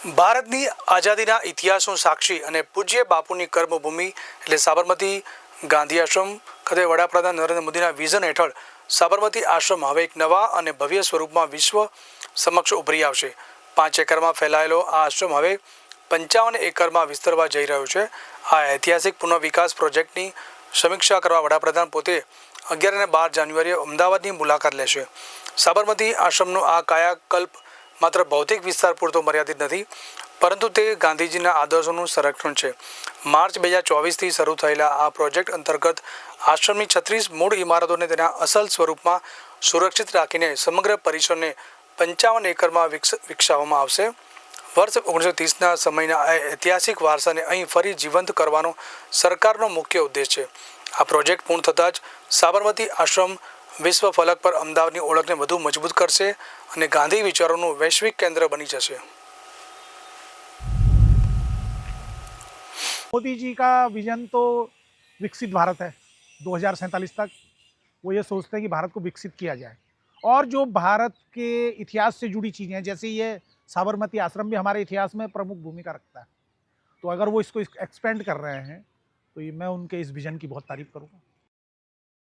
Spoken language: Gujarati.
ભારતની આઝાદીના ઇતિહાસનું સાક્ષી અને પૂજ્ય બાપુની કર્મભૂમિ એટલે સાબરમતી ગાંધી આશ્રમ ખાતે વડાપ્રધાન નરેન્દ્ર મોદીના વિઝન હેઠળ સાબરમતી આશ્રમ હવે એક નવા અને ભવ્ય સ્વરૂપમાં વિશ્વ સમક્ષ ઉભરી આવશે. પાંચ એકરમાં ફેલાયેલો આ આશ્રમ હવે પંચાવન એકરમાં વિસ્તરવા જઈ રહ્યો છે. આ ઐતિહાસિક પુનઃવિકાસ પ્રોજેક્ટની સમીક્ષા કરવા વડાપ્રધાન પોતે અગિયાર અને બાર જાન્યુઆરીએ અમદાવાદની મુલાકાત લેશે. સાબરમતી આશ્રમનો આ કાયાકલ્પ માત્ર ભૌતિક વિસ્તાર પૂરતો મર્યાદિત નથી, પરંતુ તે ગાંધીજીના આદર્શોનું સંરક્ષણ છે. માર્ચ બે હજાર ચોવીસથી શરૂ થયેલા આ પ્રોજેક્ટ અંતર્ગત આશ્રમની છત્રીસ મૂળ ઇમારતોને તેના અસલ સ્વરૂપમાં સુરક્ષિત રાખીને સમગ્ર પરિસરને પંચાવન એકરમાં વિકસ, વિકસાવવામાં આવશે. વર્ષ ઓગણીસો ત્રીસના સમયના આ ઐતિહાસિક વારસાને અહીં ફરી જીવંત કરવાનો સરકારનો મુખ્ય ઉદ્દેશ છે. આ પ્રોજેક્ટ પૂર્ણ થતાં જ સાબરમતી આશ્રમ વિશ્વ ફલક પર અમદાવાદની ઓળખને વધુ મજબૂત કરશે અને ગાંધી વિચારોનું વૈશ્વિક કેન્દ્ર બની જશે मोदी जी का विजन तो विकसित भारत है दो तक वो ये सोचते हैं कि भारत को विकसित किया जाए और जो भारत के इतिहास से जुड़ी चीज़ें हैं जैसे ये साबरमती आश्रम भी हमारे इतिहास में प्रमुख भूमिका रखता है तो अगर वो इसको एक्सपेंड कर रहे हैं तो ये मैं उनके इस विजन की बहुत तारीफ करूँगा